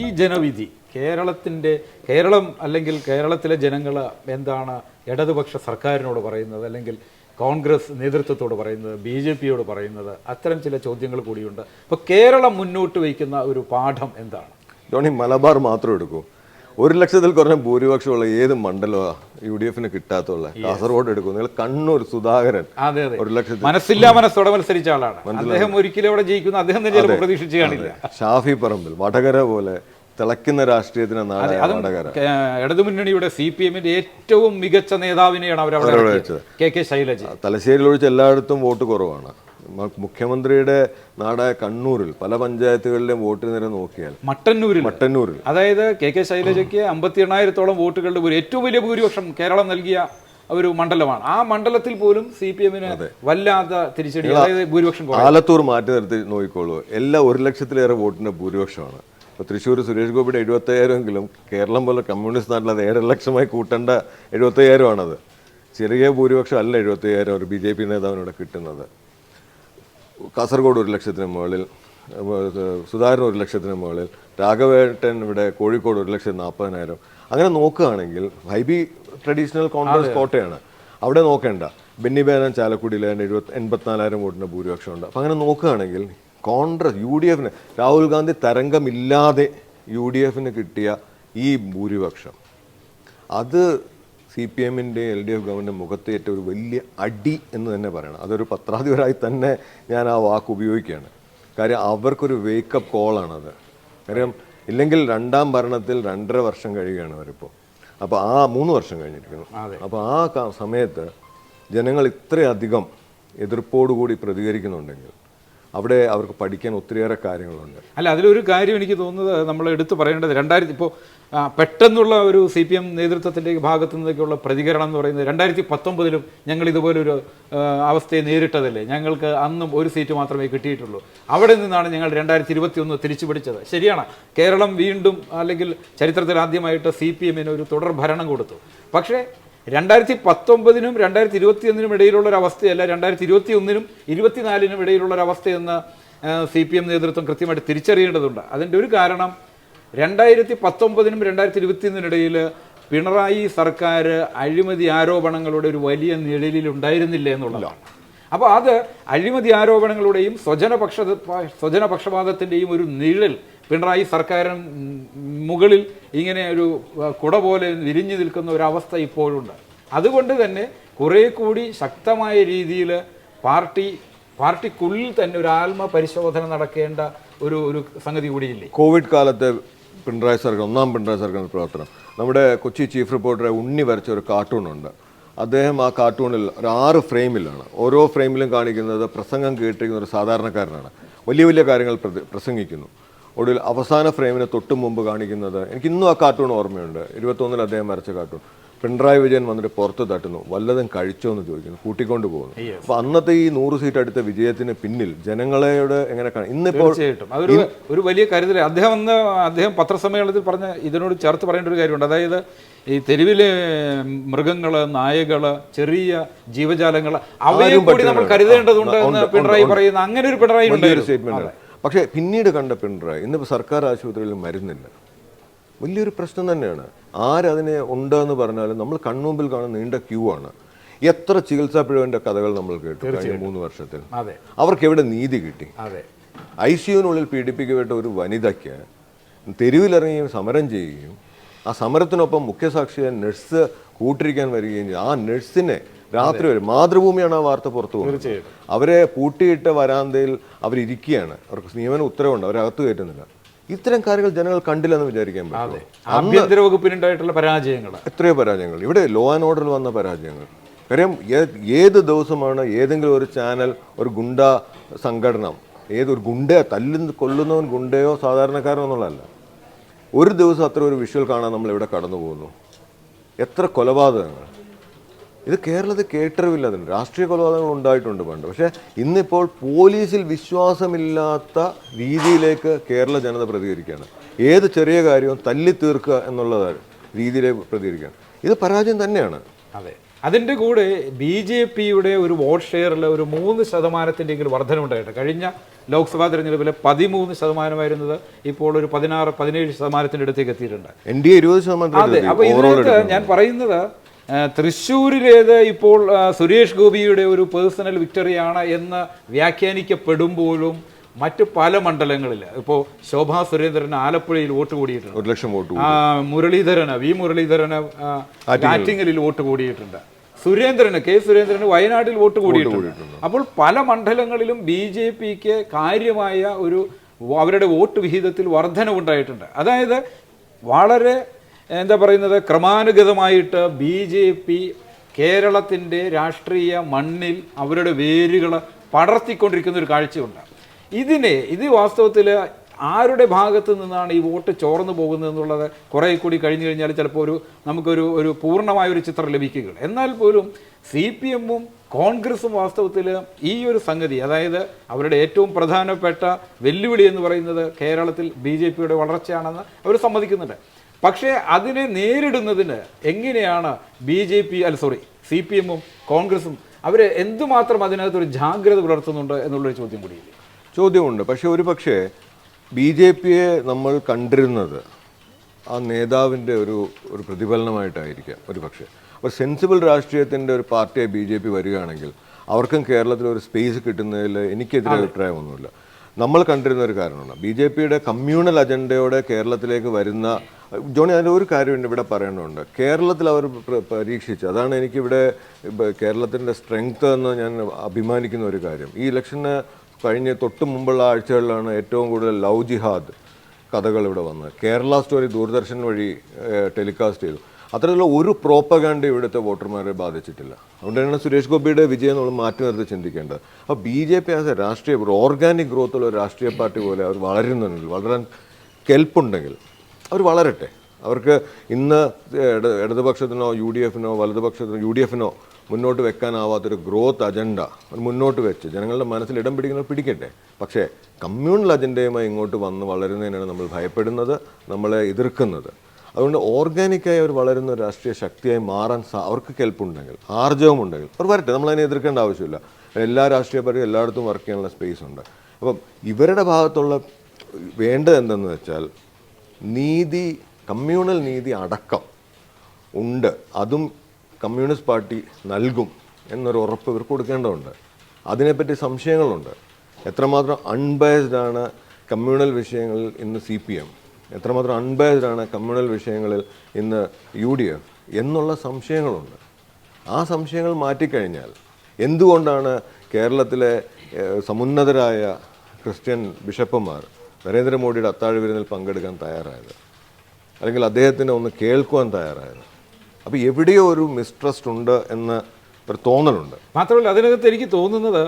ഈ ജനവിധി കേരളത്തിന്റെ കേരളം അല്ലെങ്കിൽ കേരളത്തിലെ ജനങ്ങൾ എന്താണ് ഇടതുപക്ഷ സർക്കാരിനോട് പറയുന്നത് അല്ലെങ്കിൽ കോൺഗ്രസ് നേതൃത്വത്തോട് പറയുന്നത് ബി ജെ പിയോട് പറയുന്നത് അത്തരം ചില ചോദ്യങ്ങൾ കൂടിയുണ്ട്. അപ്പോൾ കേരളം മുന്നോട്ട് വയ്ക്കുന്ന ഒരു പാഠം എന്താണ്? ജോണി മലബാർ മാത്രം എടുക്കൂ. ഒരു ലക്ഷത്തിൽ കുറഞ്ഞ ഭൂരിപക്ഷമുള്ള ഏത് മണ്ഡലമാണ് യു ഡി എഫിന് കിട്ടാത്തുള്ള കാസർഗോഡ് എടുക്കും നിങ്ങൾ കണ്ണൂർ സുധാകരൻ ഒരു ലക്ഷത്തിൽ മനസ്സില്ല മനസ്സോടെ മത്സരിച്ച ആളാണ്. അദ്ദേഹം ഒരിക്കലും അവിടെ ജയിക്കുന്നു. അദ്ദേഹം തന്നെ പ്രതീക്ഷിച്ച് കാണില്ല. ഷാഫി പറമ്പിൽ വടകര പോലെ തിളയ്ക്കുന്ന രാഷ്ട്രീയത്തിന് ഇടതുമുന്നണിയുടെ സി പി എമ്മിന്റെ ഏറ്റവും മികച്ച നേതാവിനെയാണ് അവർ അവിടെ. K K Shailaja. തലശ്ശേരിയിൽ ഒഴിച്ച് എല്ലായിടത്തും വോട്ട് കുറവാണ്. മുഖ്യമന്ത്രിയുടെ നാടായ കണ്ണൂരിൽ പല പഞ്ചായത്തുകളിലെയും വോട്ട് നിര നോക്കിയാൽ മട്ടന്നൂരിൽ. മട്ടന്നൂരിൽ. അതായത് കെ കെ ശൈലജയ്ക്ക് അമ്പത്തി എണ്ണായിരത്തോളം വോട്ടുകളുടെ ഒരു ഏറ്റവും വലിയ ഭൂരിപക്ഷം കേരളം നൽകിയ ഒരു മണ്ഡലമാണ്. ആ മണ്ഡലത്തിൽ പോലും സി പി എമ്മിന് വല്ലാത്ത തിരിച്ചടി അതായത് ഭൂരിപക്ഷം ആലത്തൂർ മാറ്റി നിർത്തി നോക്കിക്കോളൂ. എല്ലാ ഒരു ലക്ഷത്തിലേറെ വോട്ടിന്റെ ഭൂരിപക്ഷമാണ്. ഇപ്പോൾ തൃശ്ശൂർ സുരേഷ് ഗോപിയുടെ എഴുപത്തയ്യായിരമെങ്കിലും കേരളം പോലെ കമ്മ്യൂണിസ്റ്റ് നാട്ടിൽ അത് ഏഴര ലക്ഷമായി കൂട്ടേണ്ട എഴുപത്തയ്യായിരമാണത്. ചെറിയ ഭൂരിപക്ഷം അല്ല എഴുപത്തയ്യായിരം ഒരു ബി ജെ പി നേതാവിനോട് കിട്ടുന്നത്. കാസർഗോഡ് ഒരു ലക്ഷത്തിന് മുകളിൽ സുധാകരൻ ഒരു ലക്ഷത്തിന് മുകളിൽ രാഘവേട്ടൻ ഇവിടെ കോഴിക്കോട് ഒരു ലക്ഷത്തി നാൽപ്പതിനായിരം. അങ്ങനെ നോക്കുകയാണെങ്കിൽ ഹൈബി ട്രഡീഷണൽ കോൺഗ്രസ് കോട്ടയാണ്. അവിടെ നോക്കേണ്ട. ബെന്നി ബേനൻ ചാലക്കുടിയിൽ എഴുപത്തി എൺപത്തിനാലായിരം വോട്ടിന്റെ ഭൂരിപക്ഷമുണ്ട്. അപ്പം അങ്ങനെ നോക്കുകയാണെങ്കിൽ കോൺഗ്രസ് യു ഡി എഫിന് രാഹുൽ ഗാന്ധി തരംഗമില്ലാതെ യു ഡി എഫിന് കിട്ടിയ ഈ ഭൂരിപക്ഷം അത് സി പി എമ്മിന്റെ എൽ ഡി എഫ് ഗവൺമെന്റ് മുഖത്തേറ്റ ഒരു വലിയ അടി എന്ന് തന്നെ പറയണം. അതൊരു പത്രാധിപരായി തന്നെ ഞാൻ ആ വാക്ക് ഉപയോഗിക്കുകയാണ്. കാര്യം അവർക്കൊരു വേക്കപ്പ് കോളാണത് കാര്യം ഇല്ലെങ്കിൽ രണ്ടാം ഭരണത്തിൽ രണ്ടര വർഷം കഴിയുകയാണ് അവരിപ്പോൾ. അപ്പോൾ ആ മൂന്ന് വർഷം കഴിഞ്ഞിരിക്കുന്നു. അപ്പോൾ ആ സമയത്ത് ജനങ്ങൾ ഇത്രയധികം എതിർപ്പോടുകൂടി പ്രതികരിക്കുന്നുണ്ടെങ്കിൽ അവിടെ അവർക്ക് പഠിക്കാൻ ഒത്തിരിയേറെ കാര്യങ്ങളുണ്ട്. അല്ല അതിലൊരു കാര്യം എനിക്ക് തോന്നുന്നത് നമ്മൾ എടുത്തു പറയേണ്ടത് രണ്ടായിരത്തി ഇപ്പോൾ പെട്ടെന്നുള്ള ഒരു സി പി എം നേതൃത്വത്തിന്റെ ഭാഗത്തു നിന്നൊക്കെയുള്ള പ്രതികരണം എന്ന് പറയുന്നത് രണ്ടായിരത്തി പത്തൊമ്പതിലും ഞങ്ങൾ ഇതുപോലൊരു അവസ്ഥയെ നേരിട്ടതല്ലേ? ഞങ്ങൾക്ക് അന്നും ഒരു സീറ്റ് മാത്രമേ കിട്ടിയിട്ടുള്ളൂ. അവിടെ നിന്നാണ് ഞങ്ങൾ രണ്ടായിരത്തി ഇരുപത്തി ഒന്ന് തിരിച്ചു പിടിച്ചത് ശരിയാണ്. കേരളം വീണ്ടും അല്ലെങ്കിൽ ചരിത്രത്തിൽ ആദ്യമായിട്ട് സി പി എമ്മിന് ഒരു തുടർ ഭരണം കൊടുത്തു. പക്ഷേ രണ്ടായിരത്തി പത്തൊമ്പതിനും രണ്ടായിരത്തി ഇരുപത്തി ഒന്നിനും ഇടയിലുള്ള ഒരു അവസ്ഥയല്ല രണ്ടായിരത്തി ഇരുപത്തി ഒന്നിനും ഇരുപത്തിനാലിനും ഇടയിലുള്ള ഒരു അവസ്ഥയെന്ന് സി പി എം നേതൃത്വം കൃത്യമായിട്ട് തിരിച്ചറിയേണ്ടതുണ്ട്. അതിന്റെ ഒരു കാരണം രണ്ടായിരത്തി പത്തൊമ്പതിനും രണ്ടായിരത്തി ഇരുപത്തി ഒന്നിനിടയിൽ പിണറായി സർക്കാർ അഴിമതി ആരോപണങ്ങളുടെ ഒരു വലിയ നിഴലിൽ ഉണ്ടായിരുന്നില്ല എന്നുള്ളതാണ്. അപ്പോൾ അത് അഴിമതി ആരോപണങ്ങളുടെയും സ്വജനപക്ഷ സ്വജനപക്ഷപാതത്തിന്റെയും ഒരു നിഴൽ പിണറായി സർക്കാരിന് മുകളിൽ ഇങ്ങനെ ഒരു കുട പോലെ വിരിഞ്ഞു നിൽക്കുന്ന ഒരവസ്ഥ ഇപ്പോഴുണ്ട്. അതുകൊണ്ട് തന്നെ കുറേ കൂടി ശക്തമായ രീതിയിൽ പാർട്ടി പാർട്ടിക്കുള്ളിൽ തന്നെ ഒരു ആത്മ പരിശോധന നടക്കേണ്ട ഒരു ഒരു സംഗതി കൂടിയില്ലേ? കോവിഡ് കാലത്തെ പിണറായി സർക്കാർ ഒന്നാം പിണറായി സർക്കാർ പ്രവർത്തനം. നമ്മുടെ കൊച്ചി ചീഫ് റിപ്പോർട്ടറെ ഉണ്ണി വരച്ച ഒരു കാർട്ടൂണുണ്ട് അദ്ദേഹം ആ കാർട്ടൂണിൽ ഒരു ആറ് ഫ്രെയിമിലാണ്. ഓരോ ഫ്രെയിമിലും കാണിക്കുന്നത് പ്രസംഗം കേട്ടിരിക്കുന്ന ഒരു സാധാരണക്കാരനാണ്. വലിയ വലിയ കാര്യങ്ങൾ പ്രസംഗിക്കുന്നു. ഒടുവിൽ അവസാന ഫ്രെയിമിന് തൊട്ട് മുമ്പ് കാണിക്കുന്നത് എനിക്ക് ഇന്നും ആ കാർട്ടൂൺ ഓർമ്മയുണ്ട്. ഇരുപത്തൊന്നിൽ അദ്ദേഹം വരച്ച കാർട്ടൂൺ പിണറായി വിജയൻ വന്നിട്ട് പുറത്ത് തട്ടുന്നു. വല്ലതും കഴിച്ചോ എന്ന് ചോദിക്കുന്നു. കൂട്ടിക്കൊണ്ട് പോകുന്നു. അപ്പൊ അന്നത്തെ ഈ നൂറ് സീറ്റ് അടുത്ത വിജയത്തിന് പിന്നിൽ ജനങ്ങളെയോട് എങ്ങനെ ഇന്നിപ്പോൾ തീർച്ചയായിട്ടും. ഒരു വലിയ കരുതല അദ്ദേഹം അന്ന് അദ്ദേഹം പത്രസമ്മേളനത്തിൽ പറഞ്ഞ ഇതിനോട് ചേർത്ത് പറയേണ്ട ഒരു കാര്യമുണ്ട്. അതായത് ഈ തെരുവിലെ മൃഗങ്ങൾ നായകൾ ചെറിയ ജീവജാലങ്ങൾ അവയെ കൂടി നമ്മൾ. കരുതേണ്ടതുണ്ട് എന്ന് പിണറായി പറയുന്ന അങ്ങനെ ഒരു പിണറായി സ്റ്റേറ്റ്മെന്റ് പക്ഷേ പിന്നീട് കണ്ട പിണറായി ഇന്നിപ്പോൾ സർക്കാർ ആശുപത്രിയിൽ മരുന്നില്ല. വലിയൊരു പ്രശ്നം തന്നെയാണ്. ആരതിനെ ഉണ്ടെന്ന് പറഞ്ഞാലും നമ്മൾ കൺമുമ്പിൽ കാണുന്ന നീണ്ട ക്യൂ ആണ്. എത്ര ചികിത്സാ പിഴവിന്റെ കഥകൾ നമ്മൾ കേട്ടു കഴിഞ്ഞ മൂന്ന് വർഷത്തിൽ. അവർക്ക് എവിടെ നീതി കിട്ടി? ഐ സിയുവിനുള്ളിൽ പീഡിപ്പിക്കപ്പെട്ട ഒരു വനിതയ്ക്ക് തെരുവിലിറങ്ങുകയും സമരം ചെയ്യുകയും ആ സമരത്തിനൊപ്പം മുഖ്യസാക്ഷിയെ നഴ്സ് കൂട്ടിരിക്കാൻ വരികയും ചെയ്യും ആ നഴ്സിനെ രാത്രി വരും. മാതൃഭൂമിയാണ് ആ വാർത്ത പുറത്തു പോകുന്നത്. അവരെ പൂട്ടിയിട്ട വരാന്തയിൽ അവരിയ്ക്കുകയാണ് അവർക്ക് നിയമന ഉത്തരവുണ്ട്. അവരകത്ത് കയറ്റുന്നില്ല. ഇത്തരം കാര്യങ്ങൾ ജനങ്ങൾ കണ്ടില്ലെന്ന് വിചാരിക്കാൻ പറ്റില്ല ആഭ്യന്തര വകുപ്പിനുണ്ടായിട്ടുള്ള പരാജയങ്ങൾ എത്രയോ പരാജയങ്ങൾ. ഇവിടെ ലോ ആൻഡ് ഓർഡറിൽ വന്ന പരാജയങ്ങൾ. കാര്യം ഏത് ദിവസമാണ് ഏതെങ്കിലും ഒരു ചാനൽ ഒരു ഗുണ്ട സംഘടന ഏതൊരു ഗുണ്ടയോ തല്ലുന്ന കൊല്ലുന്നവൻ ഗുണ്ടയോ സാധാരണക്കാരനോ എന്നുള്ളതല്ല. ഒരു ദിവസം അത്ര ഒരു വിഷ്വൽ കാണാൻ നമ്മൾ ഇവിടെ കടന്നു പോകുന്നു എത്ര കൊലപാതകങ്ങൾ. ഇത് കേരളത്തിൽ കേട്ടറിവില്ല അതുണ്ട് രാഷ്ട്രീയ കൊലപാതകങ്ങൾ ഉണ്ടായിട്ടുണ്ട് പണ്ട്. പക്ഷേ ഇന്നിപ്പോൾ പോലീസിൽ വിശ്വാസമില്ലാത്ത രീതിയിലേക്ക് കേരള ജനത പ്രതികരിക്കുകയാണ്. ഏത് ചെറിയ കാര്യവും തല്ലി തീർക്കുക എന്നുള്ള രീതിയിലേക്ക് പ്രതികരിക്കുകയാണ്. ഇത് പരാജയം തന്നെയാണ്. അതെ. അതിന്റെ കൂടെ ബി ജെ പിയുടെ ഒരു വോട്ട് ഷെയറിൽ ഒരു മൂന്ന് ശതമാനത്തിന്റെയെങ്കിലും വർധനമുണ്ടായിട്ട് കഴിഞ്ഞ ലോക്സഭാ തെരഞ്ഞെടുപ്പിൽ പതിമൂന്ന് ശതമാനമായിരുന്നത് ഇപ്പോൾ ഒരു പതിനാറ് പതിനേഴ് ശതമാനത്തിന്റെ അടുത്തേക്ക് എത്തിയിട്ടുണ്ട്. എൻ ഡി എ ഇരുപത് ശതമാനം അതെ. അപ്പോൾ ഇതിനകത്ത് ഞാൻ പറയുന്നത് തൃശ്ശൂരിലേത് ഇപ്പോൾ സുരേഷ് ഗോപിയുടെ ഒരു പേഴ്സണൽ വിക്ടറിയാണ് എന്ന് വ്യാഖ്യാനിക്കപ്പെടുമ്പോഴും മറ്റ് പല മണ്ഡലങ്ങളിൽ ഇപ്പോൾ ശോഭാ സുരേന്ദ്രൻ ആലപ്പുഴയിൽ വോട്ട് കൂടിയിട്ടുണ്ട്. ഒരു ലക്ഷം വോട്ട് മുരളീധരന് വി മുരളീധരന് ആറ്റിങ്ങലിൽ. വോട്ട് കൂടിയിട്ടുണ്ട്. സുരേന്ദ്രന് കെ സുരേന്ദ്രന് വയനാട്ടിൽ വോട്ട് കൂടിയിട്ടുണ്ട്. അപ്പോൾ പല മണ്ഡലങ്ങളിലും ബി ജെ പിക്ക് കാര്യമായ ഒരു അവരുടെ വോട്ട് വിഹിതത്തിൽ വർധനവുണ്ടായിട്ടുണ്ട്. അതായത് വളരെ എന്താ പറയുന്നത്? ക്രമാനുഗതമായിട്ട് ബി ജെ പി കേരളത്തിന്റെ രാഷ്ട്രീയ മണ്ണിൽ അവരുടെ വേരുകൾ പടർത്തിക്കൊണ്ടിരിക്കുന്ന ഒരു കാഴ്ചയുണ്ട്. ഇതിനെ ഇത് വാസ്തവത്തിൽ ആരുടെ ഭാഗത്ത് നിന്നാണ് ഈ വോട്ട് ചോർന്നു പോകുന്നത് എന്നുള്ളത് കുറേ കൂടി കഴിഞ്ഞു കഴിഞ്ഞാൽ ചിലപ്പോൾ ഒരു നമുക്കൊരു ഒരു പൂർണമായ ഒരു ചിത്രം ലഭിക്കുക എന്നാൽ പോലും സി പി എമ്മും കോൺഗ്രസും വാസ്തവത്തിൽ ഈ ഒരു സംഗതി അതായത് അവരുടെ ഏറ്റവും പ്രധാനപ്പെട്ട വെല്ലുവിളി എന്ന് പറയുന്നത് കേരളത്തിൽ ബി ജെ പിയുടെ വളർച്ചയാണെന്ന് അവർ സമ്മതിക്കുന്നുണ്ട്. പക്ഷേ അതിനെ നേരിടുന്നതിന് എങ്ങനെയാണ് ബി ജെ പി അല്ല സോറി സി പി എമ്മും കോൺഗ്രസും അവർ എന്തുമാത്രം അതിനകത്തൊരു ജാഗ്രത പുലർത്തുന്നുണ്ട് എന്നുള്ളൊരു ചോദ്യം കൂടിയില്ലേ ചോദ്യമുണ്ട്. പക്ഷേ ഒരു പക്ഷേ ബി ജെ പിയെ നമ്മൾ കണ്ടിരുന്നത് ആ നേതാവിന്റെ ഒരു ഒരു പ്രതിഫലനമായിട്ടായിരിക്കാം ഒരു പക്ഷേ. അപ്പോൾ സെൻസിബിൾ രാഷ്ട്രീയത്തിന്റെ ഒരു പാർട്ടിയായി ബി ജെ പി വരികയാണെങ്കിൽ അവർക്കും കേരളത്തിൽ ഒരു സ്പേസ് കിട്ടുന്നതിൽ എനിക്കെതിരെ അഭിപ്രായമൊന്നുമില്ല. നമ്മൾ കണ്ടിരുന്ന ഒരു കാരണമാണ് ബി ജെ പിയുടെ കമ്മ്യൂണൽ അജണ്ടയോടെ കേരളത്തിലേക്ക് വരുന്ന ജോണി അതിന്റെ ഒരു കാര്യം ഇവിടെ പറയേണ്ടതുണ്ട്. കേരളത്തിൽ അവർ പരീക്ഷിച്ചു. അതാണ് എനിക്കിവിടെ കേരളത്തിന്റെ സ്ട്രെങ്ത് എന്ന് ഞാൻ അഭിമാനിക്കുന്ന ഒരു കാര്യം. ഈ ഇലക്ഷന് കഴിഞ്ഞ തൊട്ട് മുമ്പുള്ള ആഴ്ചകളിലാണ് ഏറ്റവും കൂടുതൽ ലവ് ജിഹാദ് കഥകൾ ഇവിടെ വന്നത്. കേരള സ്റ്റോറി ദൂരദർശൻ വഴി ടെലികാസ്റ്റ് ചെയ്തു. അത്തരത്തിലുള്ള ഒരു പ്രോപ്പഗാൻഡ ഇവിടുത്തെ വോട്ടർമാരെ ബാധിച്ചിട്ടില്ല. അതുകൊണ്ടാണ് സുരേഷ് ഗോപിയുടെ വിജയം നമ്മൾ മാറ്റി നിർത്തി ചിന്തിക്കേണ്ടത്. അപ്പോൾ B J P as a രാഷ്ട്രീയ ഒരു ഓർഗാനിക് ഗ്രോത്ത് ഉള്ള ഒരു രാഷ്ട്രീയ പാർട്ടി പോലെ അവർ വളരുന്നുണ്ടെങ്കിൽ വളരാൻ കെൽപ്പുണ്ടെങ്കിൽ അവർ വളരട്ടെ. അവർക്ക് ഇന്ന് ഇട ഇടതുപക്ഷത്തിനോ യു ഡി എഫിനോ വലതുപക്ഷത്തിനോ യു ഡി എഫിനോ മുന്നോട്ട് വെക്കാനാവാത്തൊരു ഗ്രോത്ത് അജണ്ട മുന്നോട്ട് വെച്ച് ജനങ്ങളുടെ മനസ്സിൽ ഇടം പിടിക്കുന്നത് പിടിക്കട്ടെ. പക്ഷേ കമ്മ്യൂണൽ അജണ്ടയുമായി ഇങ്ങോട്ട് വന്ന് വളരുന്നതിനാണ് നമ്മൾ ഭയപ്പെടുന്നത് നമ്മളെ എതിർക്കുന്നത്. അതുകൊണ്ട് ഓർഗാനിക്കായി അവർ വളരുന്ന ഒരു രാഷ്ട്രീയ ശക്തിയായി മാറാൻ അവർക്ക് കെൽപ്പുണ്ടെങ്കിൽ ആർജവം ഉണ്ടെങ്കിൽ അവർ വരട്ടെ നമ്മളതിനെ എതിർക്കേണ്ട ആവശ്യമില്ല. എല്ലാ രാഷ്ട്രീയ പാർട്ടിയും എല്ലായിടത്തും വർക്ക് ചെയ്യാനുള്ള സ്പേസ് ഉണ്ട്. അപ്പം ഇവരുടെ ഭാഗത്തുള്ള വേണ്ടത് എന്തെന്ന് വെച്ചാൽ നീതി കമ്മ്യൂണൽ നീതി അടക്കം ഉണ്ട്. അതും കമ്മ്യൂണിസ്റ്റ് പാർട്ടി നൽകും എന്നൊരു ഉറപ്പ് ഇവർക്ക് കൊടുക്കേണ്ടതുണ്ട്. അതിനെപ്പറ്റി സംശയങ്ങളുണ്ട്. എത്രമാത്രം അൺബയസ്ഡാണ് കമ്മ്യൂണൽ വിഷയങ്ങളിൽ ഇന്ന് സി പി എം എത്രമാത്രം അൺബേസ്ഡാണ് കമ്മ്യൂണൽ വിഷയങ്ങളിൽ ഇന്ന് യു ഡി എഫ് എന്നുള്ള സംശയങ്ങളുണ്ട്. ആ സംശയങ്ങൾ മാറ്റിക്കഴിഞ്ഞാൽ എന്തുകൊണ്ടാണ് കേരളത്തിലെ സമുന്നതരായ ക്രിസ്ത്യൻ ബിഷപ്പുമാർ നരേന്ദ്രമോദിയുടെ അത്താഴ വിരുന്നിൽ പങ്കെടുക്കാൻ തയ്യാറായത്? അല്ലെങ്കിൽ അദ്ദേഹത്തിനെ ഒന്ന് കേൾക്കുവാൻ തയ്യാറായത്? അപ്പോൾ എവിടെയോ ഒരു മിസ്ട്രസ്റ്റ് ഉണ്ട് എന്ന് ഒരു തോന്നലുണ്ട്. മാത്രമല്ല അതിനകത്ത് എനിക്ക് തോന്നുന്നത്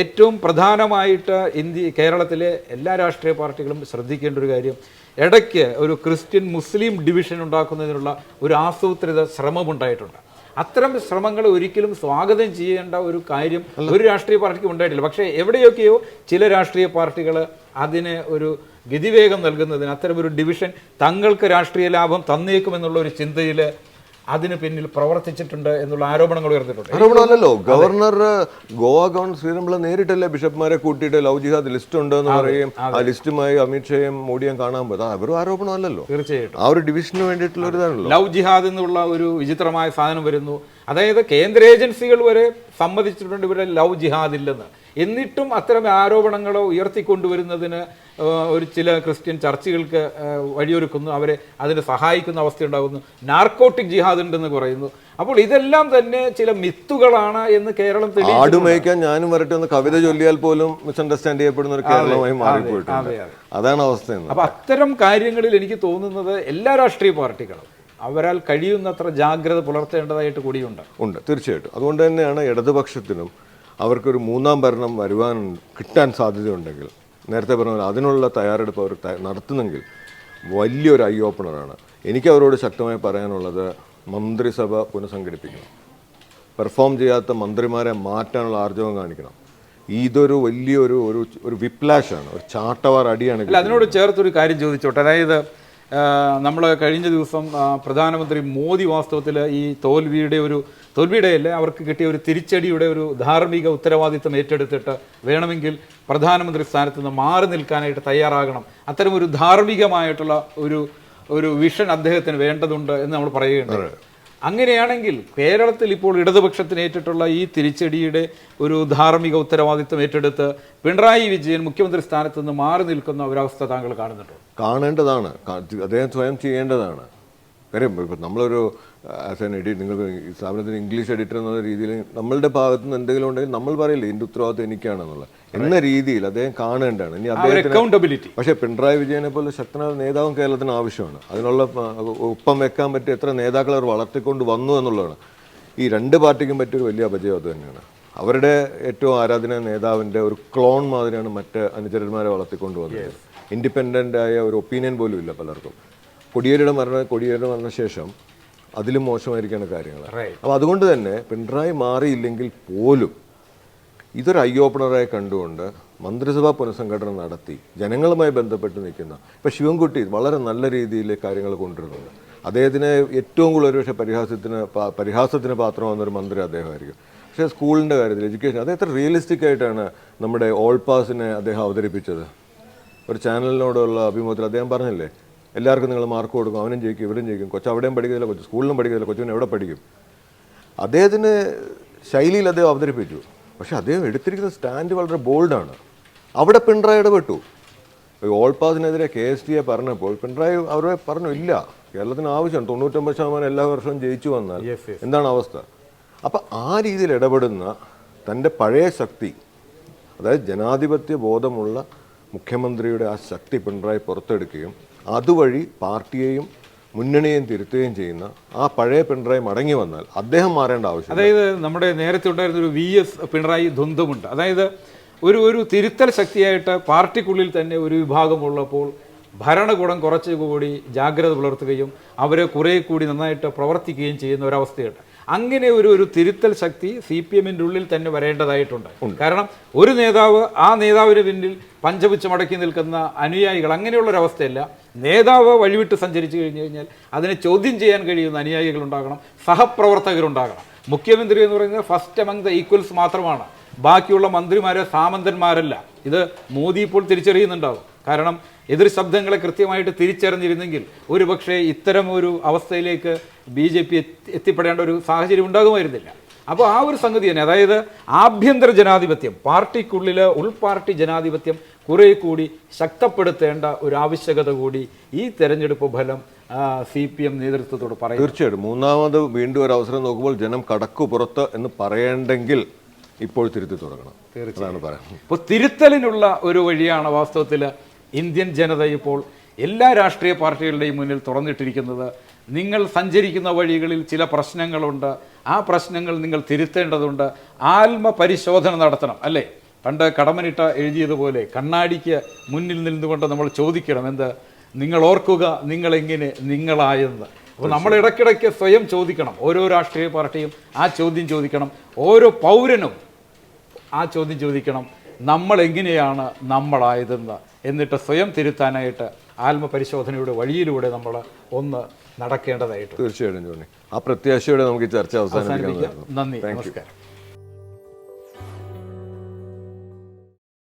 ഏറ്റവും പ്രധാനമായിട്ട് ഇന്ത്യ കേരളത്തിലെ എല്ലാ രാഷ്ട്രീയ പാർട്ടികളും ശ്രദ്ധിക്കേണ്ട ഒരു കാര്യം ഇടയ്ക്ക് ഒരു ക്രിസ്ത്യൻ മുസ്ലിം ഡിവിഷൻ ഉണ്ടാക്കുന്നതിനുള്ള ഒരു ആസൂത്രിത ശ്രമമുണ്ടായിട്ടുണ്ട്. അത്തരം ശ്രമങ്ങൾ ഒരിക്കലും സ്വാഗതം ചെയ്യേണ്ട ഒരു കാര്യം ഒരു രാഷ്ട്രീയ പാർട്ടിക്കും ഉണ്ടായിട്ടില്ല. പക്ഷേ എവിടെയൊക്കെയോ ചില രാഷ്ട്രീയ പാർട്ടികൾ അതിന് ഒരു ഗതിവേഗം നൽകുന്നതിന് അത്തരം ഒരു ഡിവിഷൻ തങ്ങൾക്ക് രാഷ്ട്രീയ ലാഭം തന്നേക്കുമെന്നുള്ള ഒരു ചിന്തയിൽ അതിന് പിന്നിൽ പ്രവർത്തിച്ചിട്ടുണ്ട് എന്നുള്ള ആരോപണങ്ങൾ ഉയർത്തിട്ടുണ്ട് ആരോപണമല്ലല്ലോ. ഗവർണർ ഗോവ ഗവർണർ ശ്രീരംപിള്ള നേരിട്ടല്ലേ ബിഷപ്പ്മാരെ കൂട്ടിയിട്ട് ലവ് ജിഹാദ് ലിസ്റ്റ് ഉണ്ട് എന്ന് പറയും ആ ലിസ്റ്റുമായി അമിത്ഷായും മോഡിയും കാണാൻ പോയത് അവരും ആരോപണമല്ലല്ലോ. തീർച്ചയായിട്ടും. ആ ഒരു ഡിവിഷന് വേണ്ടിയിട്ടുള്ള ഒരു ഇതാണല്ലോ. ലവ് ജിഹാദ് എന്നുള്ള ഒരു വിചിത്രമായ സാധനം വരുന്നു. അതായത് കേന്ദ്ര ഏജൻസികൾ വരെ സമ്മതിച്ചിട്ടുണ്ട് ഇവിടെ ലവ് ജിഹാദ് ഇല്ലെന്ന് എന്നിട്ടും അത്തരം ആരോപണങ്ങളോ ഉയർത്തിക്കൊണ്ടുവരുന്നതിന് ഒരു ചില ക്രിസ്ത്യൻ ചർച്ചുകൾക്ക് വഴിയൊരുക്കുന്നു. അവരെ അതിന് സഹായിക്കുന്ന അവസ്ഥയുണ്ടാകുന്നു. നാർക്കോട്ടിക് ജിഹാദ് ഉണ്ടെന്ന് പറയുന്നു. അപ്പോൾ ഇതെല്ലാം തന്നെ ചില മിത്തുകളാണ് എന്ന് കേരളം തെളിയിച്ചു ആട് മേയ്ക്കാൻ ഞാനും വരട്ടെ ഒന്ന് കവിത ചൊല്ലിയാൽ പോലും മിസ്അണ്ടർസ്റ്റാൻഡ് ചെയ്യപ്പെടുന്ന ഒരു കേരളമായി മാറിപ്പോയിട്ടുണ്ട്. അതെ. അതാണ് അവസ്ഥ അപ്പൊ അത്തരം കാര്യങ്ങളിൽ എനിക്ക് തോന്നുന്നത് എല്ലാ രാഷ്ട്രീയ പാർട്ടികളും അവരാൽ കഴിയുന്നത്ര ജാഗ്രത പുലർത്തേണ്ടതായിട്ട് കൂടിയുണ്ട്. ഉണ്ട് തീർച്ചയായിട്ടും. അതുകൊണ്ട് തന്നെയാണ് ഇടതുപക്ഷത്തിനും അവർക്കൊരു മൂന്നാം ഭരണം വരുവാൻ കിട്ടാൻ സാധ്യതയുണ്ടെങ്കിൽ നേരത്തെ പറഞ്ഞ പോലെ അതിനുള്ള തയ്യാറെടുപ്പ് അവർ നടത്തുന്നെങ്കിൽ വലിയൊരു ഐ ഓപ്പണറാണ് എനിക്ക് അവരോട് ശക്തമായി പറയാനുള്ളത് മന്ത്രിസഭ പുനഃസംഘടിപ്പിക്കണം. പെർഫോം ചെയ്യാത്ത മന്ത്രിമാരെ മാറ്റാനുള്ള ആർജവം കാണിക്കണം. ഇതൊരു വലിയൊരു ഒരു ഒരു വിപ്ലാഷാണ് ഒരു ചാട്ടവാർ അടിയാണ് അതിനോട് ചേർത്തൊരു കാര്യം ചോദിച്ചോട്ടെ. അതായത് നമ്മൾ കഴിഞ്ഞ ദിവസം പ്രധാനമന്ത്രി മോദി വാസ്തവത്തിൽ ഈ തോൽവിയുടെ ഒരു തോൽവിയുടെ അല്ലേ അവർക്ക് കിട്ടിയ ഒരു തിരിച്ചടിയുടെ ഒരു ധാർമ്മിക ഉത്തരവാദിത്തം ഏറ്റെടുത്തിട്ട് വേണമെങ്കിൽ പ്രധാനമന്ത്രി സ്ഥാനത്ത് നിന്ന് മാറി നിൽക്കാനായിട്ട് തയ്യാറാകണം. അത്തരം ഒരു ധാർമ്മികമായിട്ടുള്ള ഒരു ഒരു വിഷൻ അദ്ദേഹത്തിന് വേണ്ടതുണ്ട് എന്ന് നമ്മൾ പറയുകയുണ്ട് അങ്ങനെയാണെങ്കിൽ കേരളത്തിൽ ഇപ്പോൾ ഇടതുപക്ഷത്തിന് ഏറ്റിട്ടുള്ള ഈ തിരിച്ചടിയുടെ ഒരു ധാർമ്മിക ഉത്തരവാദിത്വം ഏറ്റെടുത്ത് പിണറായി വിജയൻ മുഖ്യമന്ത്രി സ്ഥാനത്ത് നിന്ന് മാറി നിൽക്കുന്ന ഒരവസ്ഥ താങ്കൾ കാണുന്നുണ്ടോ? കാണേണ്ടതാണ്. അദ്ദേഹം സ്വയം ചെയ്യേണ്ടതാണ്. കാര്യം ഇപ്പം നമ്മളൊരു ആസ് എൻ എഡിറ്റ് നിങ്ങൾ ഈ സ്ഥാപനത്തിന് ഇംഗ്ലീഷ് എഡിറ്റർ എന്നുള്ള രീതിയിൽ നമ്മളുടെ ഭാഗത്തു നിന്ന് എന്തെങ്കിലും ഉണ്ടെങ്കിൽ നമ്മൾ പറയില്ല ഇതിന്റെ ഉത്തരവാദിത്വം എനിക്കാണെന്നുള്ളത് എന്ന രീതിയിൽ അദ്ദേഹം കാണേണ്ടതാണ്. ഇനി അദ്ദേഹം അദ്ദേഹത്തിന് പക്ഷേ പിണറായി വിജയനെ പോലെ ശക്തനായ നേതാവും കേരളത്തിന് ആവശ്യമാണ്. അതിനുള്ള ഒപ്പം വെക്കാൻ പറ്റിയ എത്ര നേതാക്കൾ അവർ വളർത്തിക്കൊണ്ട് വന്നു എന്നുള്ളതാണ്. ഈ രണ്ട് പാർട്ടിക്കും പറ്റിയൊരു വലിയ അപജയം അത് തന്നെയാണ്. അവരുടെ ഏറ്റവും ആരാധന നേതാവിന്റെ ഒരു ക്ലോൺ മാതിരിയാണ് മറ്റ് അനുചരന്മാരെ വളർത്തിക്കൊണ്ട് വന്നത്. ഇൻഡിപെൻഡന്റ് ആയ ഒരു ഒപ്പീനിയൻ പോലും ഇല്ല പലർക്കും. കൊടിയേരിയുടെ മരണ കൊടിയേരിയുടെ മരണശേഷം അതിലും മോശമായിരിക്കുന്ന കാര്യങ്ങൾ. അപ്പോൾ അതുകൊണ്ട് തന്നെ പിണറായി മാറിയില്ലെങ്കിൽ പോലും ഇതൊരു ഐ ഓപ്പണറായി കണ്ടുകൊണ്ട് മന്ത്രിസഭാ പുനഃസംഘടന നടത്തി ജനങ്ങളുമായി ബന്ധപ്പെട്ട് നിൽക്കുന്ന ഇപ്പം ശിവൻകുട്ടി വളരെ നല്ല രീതിയിൽ കാര്യങ്ങൾ കൊണ്ടുവരുന്നുണ്ട്. അദ്ദേഹത്തിന് ഏറ്റവും കൂടുതൽ ഒരുപക്ഷെ പരിഹാസത്തിന് പരിഹാസത്തിന് പാത്രമാകുന്നൊരു മന്ത്രി അദ്ദേഹമായിരിക്കും. പക്ഷേ സ്കൂളിന്റെ കാര്യത്തിൽ എഡ്യൂക്കേഷൻ അത് എത്ര റിയലിസ്റ്റിക് ആയിട്ടാണ് നമ്മുടെ ഓൾ പാസിനെ അദ്ദേഹം അവതരിപ്പിച്ചത്. ഒരു ചാനലിനോടുള്ള അഭിമുഖത്തിൽ അദ്ദേഹം പറഞ്ഞില്ലേ എല്ലാവർക്കും നിങ്ങൾ മാർക്ക് കൊടുക്കും അവനും ജയിക്കും ഇവരും ജയിക്കും. കൊച്ചു അവിടെയും പഠിക്കുന്നില്ല കൊച്ചു സ്കൂളിലും പഠിക്കുന്നില്ല കൊച്ചുവിന് എവിടെ പഠിക്കും? അദ്ദേഹത്തിന് ശൈലിയിൽ അദ്ദേഹം അവതരിപ്പിച്ചു. പക്ഷേ അദ്ദേഹം എടുത്തിരിക്കുന്ന സ്റ്റാൻഡ് വളരെ ബോൾഡാണ്. അവിടെ പിണറായി ഇടപെട്ടു. ഓൾ പാസിനെതിരെ കെ എസ് ടിയെ പറഞ്ഞപ്പോൾ പിണറായി അവരെ പറഞ്ഞു ഇല്ല കേരളത്തിന് ആവശ്യമാണ്. തൊണ്ണൂറ്റൊമ്പത് ശതമാനം എല്ലാ വർഷവും ജയിച്ചു വന്നാൽ. എന്താണ് അവസ്ഥ? അപ്പം ആ രീതിയിൽ ഇടപെടുന്ന തന്റെ പഴയ ശക്തി അതായത് ജനാധിപത്യ ബോധമുള്ള മുഖ്യമന്ത്രിയുടെ ആ ശക്തി പിണറായി പുറത്തെടുക്കുകയും അതുവഴി പാർട്ടിയെയും മുന്നണിയെയും തിരുത്തുകയും ചെയ്യുന്ന ആ പഴയ പിണറായി മടങ്ങി വന്നാൽ അദ്ദേഹം മാറേണ്ട ആവശ്യം അതായത് നമ്മുടെ നേരത്തെ ഉണ്ടായിരുന്ന ഒരു വി എസ് പിണറായി ദ്വന്ദ്മുണ്ട് അതായത് ഒരു ഒരു തിരുത്തൽ ശക്തിയായിട്ട് പാർട്ടിക്കുള്ളിൽ തന്നെ ഒരു വിഭാഗമുള്ളപ്പോൾ ഭരണകൂടം കുറച്ചുകൂടി ജാഗ്രത പുലർത്തുകയും അവരെ കുറേ കൂടി നന്നായിട്ട് പ്രവർത്തിക്കുകയും ചെയ്യുന്ന ഒരവസ്ഥയുണ്ട്. അങ്ങനെ ഒരു ഒരു തിരുത്തൽ ശക്തി സി പി എമ്മിന്റെ ഉള്ളിൽ തന്നെ വരേണ്ടതായിട്ടുണ്ട്. കാരണം ഒരു നേതാവ് ആ നേതാവിന് പിന്നിൽ പഞ്ചപുച്ച മടക്കി നിൽക്കുന്ന അനുയായികൾ അങ്ങനെയുള്ള ഒരവസ്ഥയല്ല നേതാവ് വഴിവിട്ട് സഞ്ചരിച്ചു കഴിഞ്ഞു കഴിഞ്ഞാൽ അതിനെ ചോദ്യം ചെയ്യാൻ കഴിയുന്ന അനുയായികൾ ഉണ്ടാകണം സഹപ്രവർത്തകരുണ്ടാകണം. മുഖ്യമന്ത്രി എന്ന് പറയുന്നത് ഫസ്റ്റ് അമംഗ് ദ ഈക്വൽസ് മാത്രമാണ്. ബാക്കിയുള്ള മന്ത്രിമാരെ സാമന്തന്മാരല്ല. ഇത് മോദി ഇപ്പോൾ തിരിച്ചറിയുന്നുണ്ടാവും. കാരണം എതിർ ശബ്ദങ്ങളെ കൃത്യമായിട്ട് തിരിച്ചറിഞ്ഞിരുന്നെങ്കിൽ ഒരുപക്ഷെ ഇത്തരം ഒരു അവസ്ഥയിലേക്ക് ബി ജെ പി എത്തിപ്പെടേണ്ട ഒരു സാഹചര്യം ഉണ്ടാകുമായിരുന്നില്ല. അപ്പോൾ ആ ഒരു സംഗതി തന്നെ അതായത് ആഭ്യന്തര ജനാധിപത്യം പാർട്ടിക്കുള്ളിൽ ഉൾപാർട്ടി ജനാധിപത്യം കുറെ കൂടി ശക്തപ്പെടുത്തേണ്ട ഒരു ആവശ്യകത കൂടി ഈ തെരഞ്ഞെടുപ്പ് ഫലം സി പി എം നേതൃത്വത്തോട് പറയും തീർച്ചയായിട്ടും. മൂന്നാമത് വീണ്ടും ഒരു അവസരം നോക്കുമ്പോൾ ജനം കടക്കു പുറത്ത് എന്ന് പറയേണ്ടെങ്കിൽ ഇപ്പോൾ തിരുത്തി തുടങ്ങണം. അതാണ് പറയാം ഇപ്പോൾ തിരുത്തലിനുള്ള ഒരു വഴിയാണ് വാസ്തവത്തിൽ ഇന്ത്യൻ ജനത ഇപ്പോൾ എല്ലാ രാഷ്ട്രീയ പാർട്ടികളുടെയും മുന്നിൽ തുറന്നിട്ടിരിക്കുന്നത് നിങ്ങൾ സഞ്ചരിക്കുന്ന വഴികളിൽ ചില പ്രശ്നങ്ങളുണ്ട്. ആ പ്രശ്നങ്ങൾ നിങ്ങൾ തിരുത്തേണ്ടതുണ്ട്. ആത്മപരിശോധന നടത്തണം അല്ലേ? പണ്ട് കടമനിട്ട എഴുതിയതുപോലെ കണ്ണാടിക്ക് മുന്നിൽ നിന്നുകൊണ്ട് നമ്മൾ ചോദിക്കണം എന്ത്? നിങ്ങൾ ഓർക്കുക നിങ്ങളെങ്ങനെ നിങ്ങളായെന്ന്. അപ്പോൾ നമ്മൾ ഇടയ്ക്കിടയ്ക്ക് സ്വയം ചോദിക്കണം. ഓരോ രാഷ്ട്രീയ പാർട്ടിയും ആ ചോദ്യം ചോദിക്കണം. ഓരോ പൗരനും ആ ചോദ്യം ചോദിക്കണം. നമ്മൾ എങ്ങനെയാണ് നമ്മളായതെന്ന് എന്നിട്ട് സ്വയം തിരുത്താനായിട്ട് ആത്മപരിശോധനയുടെ വഴിയിലൂടെ നമ്മൾ ഒന്ന് നടക്കേണ്ടതായിട്ട് തീർച്ചയായിട്ടും ജോണി. ആ പ്രത്യാശയോടെ നമുക്ക് ചർച്ച അവസാനിപ്പിക്കാം. നന്ദി. നമസ്കാരം.